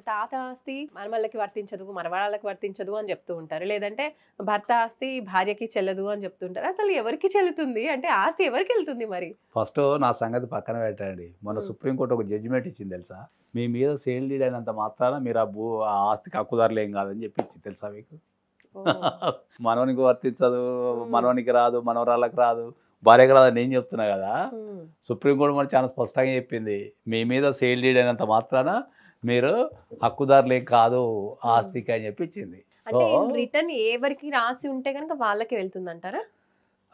తాత ఆస్తి మనమళ్ళకి వర్తించదు మనవాళ్ళకి వర్తించదు అని చెప్తూ ఉంటారు. లేదంటే భర్త ఆస్తి భార్యకి చెల్లదు అని చెప్తుంటారు అసలు ఎవరికి చెల్లుతుంది? అంటే ఆస్తి ఎవరికి వెళ్తుంది మరి? ఫస్ట్ నా సంగతి పక్కన పెట్టండి. మొన్న మ్మ్. సుప్రీంకోర్టు ఒక జడ్జిమెంట్ ఇచ్చింది తెలుసా? మీ మీద సేల్ డీడ్ అయినంత మాత్రాన మీరు ఆ భూ ఆ ఆస్తికి హక్కుదారులు ఏం కాదని చెప్పి తెలుసా మీకు? మనవనికి వర్తించదు. మనవనికి రాదు మనవరాళ్ళకి రాదు. భార్యకి రాదు నేను చెప్తున్నా కదా. సుప్రీంకోర్టు మరి చాలా స్పష్టంగా చెప్పింది. మీ మీద సేల్ డీడ్ అయినంత మాత్రాన మీరు హక్కుదారులు కాదు ఆస్తికి అని చెప్పి ఇచ్చింది అంటే రిటర్న్ ఎవరికి రాసి ఉంటే కనుక వాళ్ళకి వెళ్తుంది అంటారా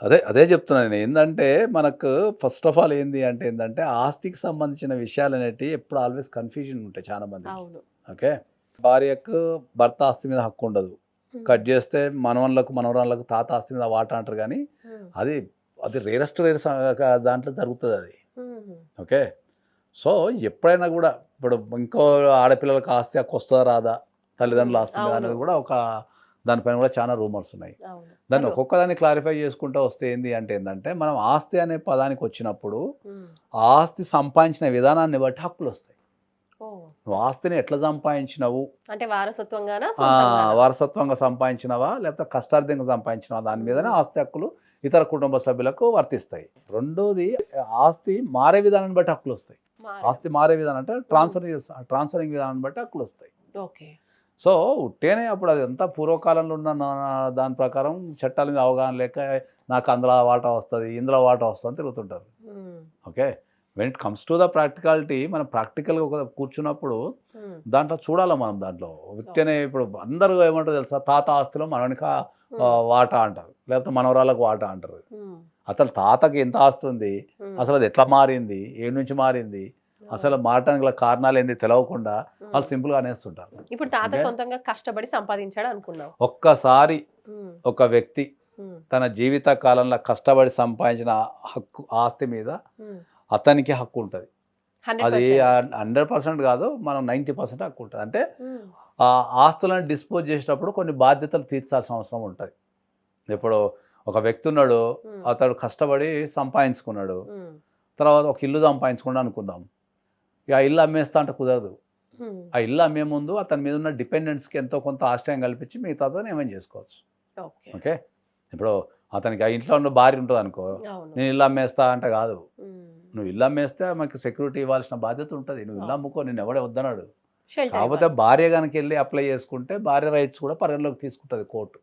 అదే అదే చెప్తున్నాను నేను. ఏంటంటే మనకు ఫస్ట్ ఆఫ్ ఆల్ ఏంది అంటే ఏంటంటే ఆస్తికి సంబంధించిన విషయాలు అనేటివి ఎప్పుడు ఆల్వేస్ కన్ఫ్యూజన్ ఉంటాయి చాలా మంది ఓకే? భార్యకు భర్త ఆస్తి మీద హక్కు ఉండదు. కట్ చేస్తే మనవన్లకు మనవరాళ్ళకు తాత ఆస్తి మీద వాట అంటారు కానీ అది అది రేరెస్ట్ రేర్ దాంట్లో జరుగుతుంది అది. ఓకే? సో ఎప్పుడైనా కూడా ఇప్పుడు ఇంకో ఆడపిల్లలకు ఆస్తి హక్కు వస్తుందా రాదా తల్లిదండ్రుల ఆస్తి మీద. అనేది కూడా ఒక దానిపైన కూడా చాలా రూమర్స్ ఉన్నాయి. దాన్ని మరి- ఒక్కొక్క దాన్ని క్లారిఫై చేసుకుంటూ వస్తే ఏంది అంటే ఏంటంటే మనం ఆస్తి అనే పదానికి వచ్చినప్పుడు ఆస్తి సంపాదించిన విధానాన్ని బట్టి హక్కులు వస్తాయి. నువ్వు ఆస్తిని ఎట్లా సంపాదించినవు? అంటే సొంతంగానా? వారసత్వంగా సంపాదించినవా లేకపోతే కష్టార్థంగా సంపాదించినవా? దాని మీదనే ఆస్తి హక్కులు ఇతర కుటుంబ సభ్యులకు వర్తిస్తాయి. రెండోది ఆస్తి మారే విధానాన్ని బట్టి హక్కులు వస్తాయి. ఆస్తి మారే విధానం అంటే ట్రాన్స్ఫర్ ట్రాన్స్ఫరింగ్ విధానాన్ని బట్టి హక్కులు వస్తాయి. ఓకే. సో ఉట్టేనే అప్పుడు అది ఎంత పూర్వకాలంలో ఉన్న నా- దాని ప్రకారం చట్టాల మీద అవగాహన లేక నాకు అందులో వాటా వస్తుంది ఇందులో వాటా వస్తుంది అని తిరుగుతుంటారు. Okay? When it comes to the practicality మనం ప్రాక్టికల్గా ఒక కూర్చున్నప్పుడు దాంట్లో చూడాలి మనం దాంట్లో? ఉత్తేనే ఇప్పుడు అందరూ ఏమంటారు తెలుసా? తాత ఆస్తిలో ఆ, వాటా అంటారు. లేకపోతే మనవరాలకు వాటా అంటారు. అసలు తాతకి ఎంత ఆస్తి ఉంది ఉమ్, అసలు అది ఎట్లా మారింది? ఏ నుంచి మారింది? అసలు మారటానికి గల కారణాలు ఏంది తెలవకుండా. వాళ్ళు సింపుల్గా అనేస్తుంటారు. ఇప్పుడు తాత సొంతంగా కష్టపడి సంపాదించాడు అనుకున్నాం ఒక్కసారి ఒక వ్యక్తి తన జీవిత కాలంలో కష్టపడి సంపాదించిన హక్కు ఆస్తి మీద. అతనికి హక్కు ఉంటుంది. 100%. అది హండ్రెడ్ పర్సెంట్ కాదు మనం నైంటీ పర్సెంట్ హక్కు ఉంటుంది. అంటే ఆ ఆస్తులను డిస్పోజ్ చేసేటప్పుడు కొన్ని బాధ్యతలు తీర్చాల్సిన అవసరం ఉంటుంది. ఇప్పుడు ఒక వ్యక్తి ఉన్నాడు అతడు కష్టపడి సంపాదించుకున్నాడు. తర్వాత ఒక ఇల్లు సంపాదించుకున్నాడు అనుకుందాం. ఇక ఆ ఇల్లు అమ్మేస్తా అంటే కుదరదు. ఆ ఇల్లు అమ్మే ముందు అతని మీద ఉన్న డిపెండెన్స్కి ఎంతో కొంత ఆశ్రయం కల్పించి మిగతా ఏమేం చేసుకోవచ్చు. ఓకే. ఇప్పుడు అతనికి ఆ ఇంట్లో ఉన్న భార్య ఉంటుంది అనుకో నేను ఇల్లు అమ్మేస్తా అంటే కాదు. నువ్వు ఇల్లు అమ్మేస్తే మాకు సెక్యూరిటీ ఇవ్వాల్సిన బాధ్యత ఉంటుంది. నువ్వు ఇల్లు అమ్ముకో నేను ఎవడే వద్దన్నాడు. కాకపోతే. భార్య కనుక వెళ్ళి అప్లై చేసుకుంటే భార్య రైట్స్ కూడా పరిగణలోకి తీసుకుంటుంది కోర్టు.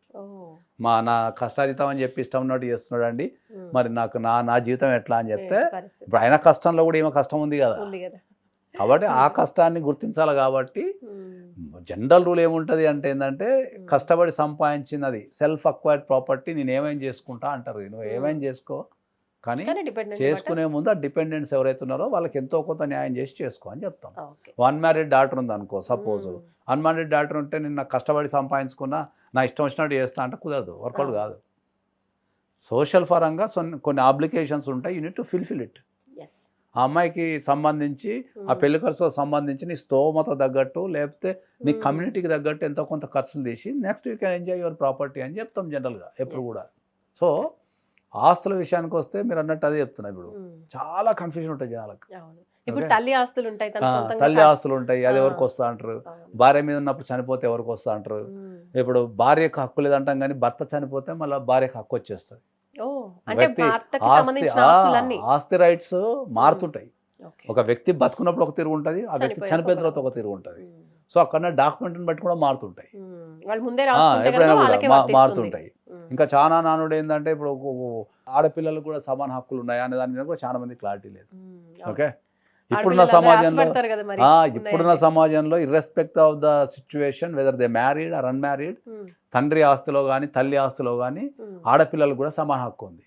మా నా కష్టాజితం అని చెప్పి ఇష్టం ఉన్నట్టు చేస్తున్నాడు అండి. మరి నాకు నా నా జీవితం ఎట్లా అని చెప్తే? ఇప్పుడు ఆయన కష్టంలో కూడా ఏమో కష్టం ఉంది కదా కాబట్టి ఆ. కష్టాన్ని గుర్తించాలి కాబట్టి జనరల్ రూల్ ఏముంటుంది అంటే ఏంటంటే. కష్టపడి సంపాదించినది సెల్ఫ్ అక్వైర్డ్ ప్రాపర్టీ నేను ఏమేం చేసుకుంటా అంటారు నువ్వు ఏమేం చేసుకో కానీ చేసుకునే ముందు ఆ డిపెండెంట్స్ ఎవరైతే ఉన్నారో వాళ్ళకి ఎంతో కొంత న్యాయం చేసి చేసుకో అని చెప్తాం. ఓకే. వన్ మ్యారీడ్ డాటర్ ఉంది అనుకో సపోజ్ అన్మ్యారీడ్ డాటర్ ఉంటే నేను నాకు కష్టపడి సంపాదించుకున్నా నా ఇష్టం వచ్చినట్టు చేస్తా అంటే కుదరదు వర్కౌట్. కాదు. సోషల్ పరంగా కొన్ని అప్లికేషన్స్ ఉంటాయి యూనిట్ టు ఫిల్ఫిల్ ఇట్. ఆ అమ్మాయికి సంబంధించి ఆ పెళ్ళి ఖర్చుకు సంబంధించి నీ స్తోమత తగ్గట్టు లేకపోతే నీ కమ్యూనిటీకి తగ్గట్టు ఎంతో కొంత ఖర్చులు తీసి next you can enjoy your property అని చెప్తాం జనరల్గా ఎప్పుడు. కూడా. సో ఆస్తుల విషయానికి వస్తే మీరు అన్నట్టు అదే చెప్తున్నా ఇప్పుడు. చాలా కన్ఫ్యూజన్ ఉంటుంది జనాలకు. ఇప్పుడు. తల్లి ఆస్తులు ఉంటాయి తల్లి ఆస్తులు ఉంటాయి అది. ఎవరికి వస్తా అంటారు. భార్య మీద ఉన్నప్పుడు చనిపోతే ఎవరికి వస్తా అంటారు? ఇప్పుడు భార్యకు హక్కు లేదంటాం కానీ భర్త చనిపోతే మళ్ళీ భార్యకు హక్కు వచ్చేస్తుంది. ఆస్తి రైట్స్ మారుతుంటాయి. ఒక వ్యక్తి బతుకున్నప్పుడు ఒక తిరుగు ఉంటుంది ఆ వ్యక్తి చనిపోయిన తర్వాత. ఒక తిరుగు ఉంటుంది. సో అక్కడ డాక్యుమెంట్ని బట్టి కూడా మారుతుంటాయి. ఎప్పుడైనా కూడా. మారుతుంటాయి. ఇంకా చాలా నానుడు ఏంటంటే ఇప్పుడు ఆడపిల్లలకు కూడా సమాన హక్కులు ఉన్నాయా అనే దాని మీద కూడా చాలా మంది క్లారిటీ లేదు. ఓకే? ఇప్పుడున్న సమాజంలో. ఇప్పుడున్న సమాజంలో irrespective of the situation whether they married or unmarried తండ్రి ఆస్తిలో కానీ తల్లి ఆస్తిలో కానీ ఉమ్. ఆడపిల్లలకు కూడా సమాన హక్కు ఉంది.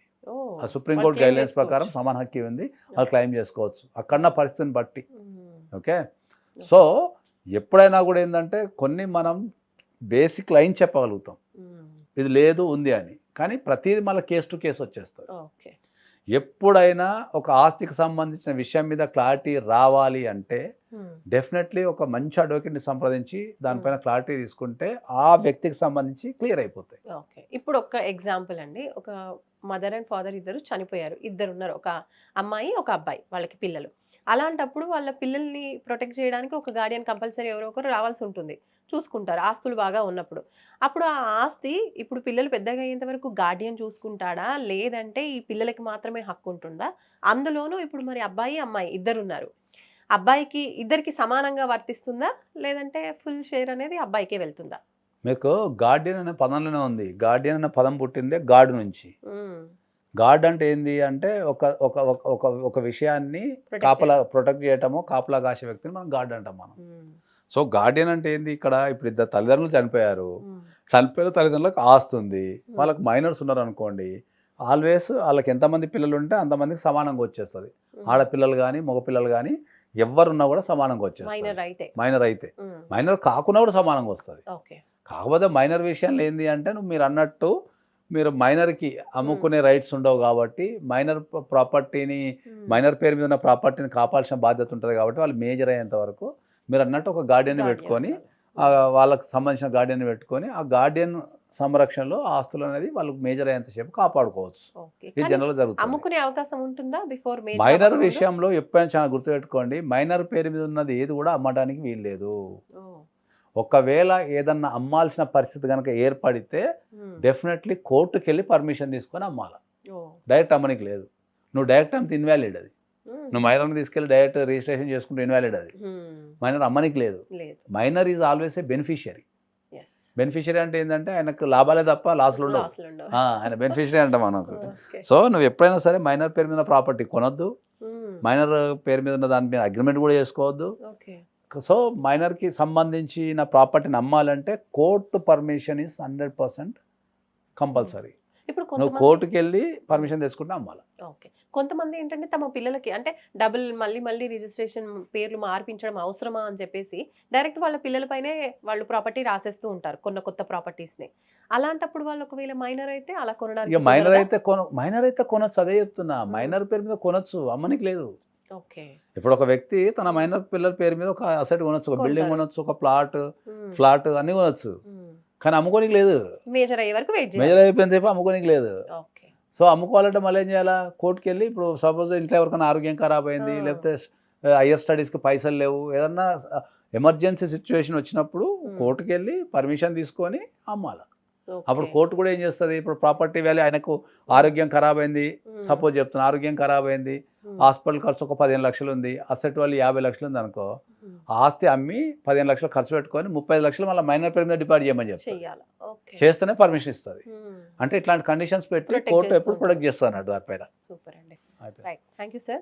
సుప్రీంకోర్టు గైడ్లైన్స్ ప్రకారం. సమాన హక్కు ఉంది. వాళ్ళు క్లెయిమ్ చేసుకోవచ్చు. అక్కడున్న పరిస్థితిని బట్టి. ఓకే? సో ఎప్పుడైనా కూడా ఏంటంటే కొన్ని మనం బేసిక్ లైన్ చెప్పగలుగుతాం. ఇది లేదు ఉంది అని. కానీ ప్రతిదీ మళ్ళీ కేసు టు కేసు వచ్చేస్తుంది. ఓకే. ఎప్పుడైనా ఒక ఆస్తికి సంబంధించిన విషయం మీద క్లారిటీ రావాలి అంటే డెఫినెట్లీ ఒక మంచి అడ్వకేట్ని సంప్రదించి దానిపైన క్లారిటీ తీసుకుంటే ఆ వ్యక్తికి సంబంధించి క్లియర్ అయిపోతాయి. ఓకే. ఇప్పుడు ఒక ఎగ్జాంపుల్ అండి. ఒక మదర్ అండ్ ఫాదర్ ఇద్దరు చనిపోయారు. ఇద్దరు ఉన్నారు. ఒక అమ్మాయి ఒక అబ్బాయి వాళ్ళకి పిల్లలు. అలాంటప్పుడు వాళ్ళ పిల్లల్ని ప్రొటెక్ట్ చేయడానికి ఒక గార్డియన్ కంపల్సరీ ఎవరో ఒకరు రావాల్సి ఉంటుంది. చూసుకుంటారు. ఆస్తులు బాగా ఉన్నప్పుడు. అప్పుడు ఆ ఆస్తి ఇప్పుడు పిల్లలు పెద్దగా అయ్యేంత వరకు గార్డియన్ చూసుకుంటాడా? లేదంటే ఈ పిల్లలకి మాత్రమే హక్కు ఉంటుందా? అందులోనూ ఇప్పుడు మరి అబ్బాయి అమ్మాయి ఇద్దరు ఉన్నారు అబ్బాయికి ఇద్దరికి సమానంగా వర్తిస్తుందా? లేదంటే ఫుల్ షేర్ అనేది అబ్బాయికే వెళ్తుందా? మీకు గార్డియన్ అనే పదంలోనే ఉంది. గార్డియన్ అనే పదం పుట్టిందే గార్డు నుంచి. గార్డ్ అంటే ఏంది అంటే ఒక ఒక ఒక ఒక ఒక విషయాన్ని కాపలా. ప్రొటెక్ట్ చేయటము కాపలా కాసే వ్యక్తిని మనం గార్డ్ అంటాం మనం. సో గార్డియన్ అంటే ఏంది ఇక్కడ? ఇప్పుడు ఇద్దరు తల్లిదండ్రులు చనిపోయారు. చనిపోయిన తల్లిదండ్రులకు ఆస్తుంది వాళ్ళకి మైనర్స్ ఉన్నారు అనుకోండి ఆల్వేస్ వాళ్ళకి ఎంతమంది పిల్లలు ఉంటే అంతమందికి సమానంగా వచ్చేస్తుంది. ఆడపిల్లలు కానీ మగపిల్లలు కానీ ఎవరున్నా కూడా సమానంగా వచ్చేస్తుంది. మైనర్ అయితే. మైనర్ కాకుండా కూడా సమానంగా వస్తుంది. కాకపోతే మైనర్ విషయంలో ఏంది అంటే నువ్వు మీరు అన్నట్టు మీరు మైనర్కి అమ్ముకునే రైట్స్ ఉండవు కాబట్టి మైనర్ ప్రాపర్టీని మైనర్ పేరు మీద ఉన్న ప్రాపర్టీని కాపాల్సిన బాధ్యత ఉంటుంది కాబట్టి వాళ్ళు మేజర్ అయ్యేంత వరకు మీరు అన్నట్టు ఒక గార్డియన్ పెట్టుకొని వాళ్ళకి సంబంధించిన గార్డియన్ పెట్టుకొని ఆ గార్డియన్ సంరక్షణలో ఆస్తులు అనేది వాళ్ళకి మేజర్ అయ్యేంతసేపు కాపాడుకోవచ్చు. ఇది జనరల్ జరుగుతుంది. అమ్ముకునే అవకాశం ఉంటుందా బిఫోర్ మైనర్ విషయంలో ఎప్పుడైనా చాలా గుర్తుపెట్టుకోండి. మైనర్ పేరు మీద ఉన్నది ఏది కూడా అమ్మడానికి వీల్లేదు. ఒకవేళ ఏదన్నా అమ్మాల్సిన పరిస్థితి కనుక ఏర్పడితే డెఫినెట్లీ కోర్టుకి వెళ్ళి పర్మిషన్ తీసుకొని అమ్మాలి. డైరెక్ట్ అమ్మనికి లేదు. నువ్వు డైరెక్ట్ అమ్మితే ఇన్వాలిడ్ అది. నువ్వు మైనర్ని తీసుకెళ్ళి డైరెక్ట్ రిజిస్ట్రేషన్ చేసుకుంటే ఇన్వాలిడ్ అది. మైనర్ అమ్మనికి లేదు. Minor is always a beneficiary beneficiary అంటే ఏంటంటే ఆయనకు లాభాలే తప్ప లాస్లు ఉండవు. ఆయన బెనిఫిషియరీ అంట మనకు సో నువ్వు ఎప్పుడైనా సరే మైనర్ పేరు మీద ప్రాపర్టీ కొనొద్దు. మైనర్ పేరు మీద ఉన్న దాని మీద అగ్రిమెంట్ కూడా చేసుకోవద్దు. సో మైనర్కి సంబంధించిన ప్రాపర్టీని అమ్మాలంటే court permission is hundred percent compulsory. ఇప్పుడు నువ్వు కోర్టుకి వెళ్ళి పర్మిషన్ తెచ్చుకుంటే అమ్మాలి. ఓకే. కొంతమంది ఏంటంటే తమ పిల్లలకి అంటే డబుల్ మళ్ళీ మళ్ళీ రిజిస్ట్రేషన్ పేర్లు మార్పించడం అవసరమా అని చెప్పేసి డైరెక్ట్ వాళ్ళ పిల్లలపైనే వాళ్ళు ప్రాపర్టీ రాసేస్తూ ఉంటారు కొన్న కొత్త ప్రాపర్టీస్ని అలాంటప్పుడు వాళ్ళు ఒకవేళ మైనర్ అయితే అలా కొనడానికి మైనర్? అయితే కొన మైనర్ అయితే కొనొచ్చు అదే చెప్తున్నా. మైనర్ పేరు మీద కొనొచ్చు అమ్మనికి లేదు. ఇప్పుడు ఒక వ్యక్తి తన మైనర్ పిల్లల పేరు మీద ఒక అసెట్ కొనొచ్చు ఒక బిల్డింగ్. కొనొచ్చు. ఒక ప్లాట్ ఫ్లాట్ అన్ని కొనొచ్చు. కానీ అమ్ముకోనికి లేదు. మేజర్ అయ్యే వరకు మేజర్ అయిపోయిన సేపు అమ్ముకోనికి లేదు. సో అమ్ముకోవాలంటే మళ్ళీ ఏం చేయాలా? కోర్టుకి వెళ్ళి ఇప్పుడు సపోజ్ ఇంట్లో ఎవరికైనా ఆరోగ్యం ఖరాబ్ అయింది. లేకపోతే హయ్యర్ స్టడీస్కి పైసలు లేవు ఏదన్నా ఎమర్జెన్సీ సిచ్యువేషన్ వచ్చినప్పుడు. కోర్టుకి వెళ్ళి పర్మిషన్ తీసుకొని అమ్మాలి? అప్పుడు కోర్టు కూడా ఏం చేస్తుంది? ఇప్పుడు ప్రాపర్టీ వాల్యూ ఆయనకు ఆరోగ్యం ఖరాబ్ అయింది సపోజ్ చెప్తున్నా ఆరోగ్యం ఖరాబ్ అయింది హాస్పిటల్ ఖర్చు ఒక పదిహేను లక్షలు ఉంది అసెట్ వాళ్ళు యాభై లక్షలు ఉంది అనుకో ఆస్తి అమ్మి పదిహేను లక్షలు ఖర్చు పెట్టుకొని ముప్పై లక్షలు మళ్ళీ మైనర్ పేరు మీద డిపాజిట్ చేయమని చెప్తారు. చేస్తేనే పర్మిషన్ ఇస్తుంది. అంటే ఇట్లాంటి కండిషన్స్ పెట్టి కోర్టు ఎప్పుడు ప్రొటెక్ట్ చేస్తాను దానిపైన. సూపర్ అండి. Thank you sir.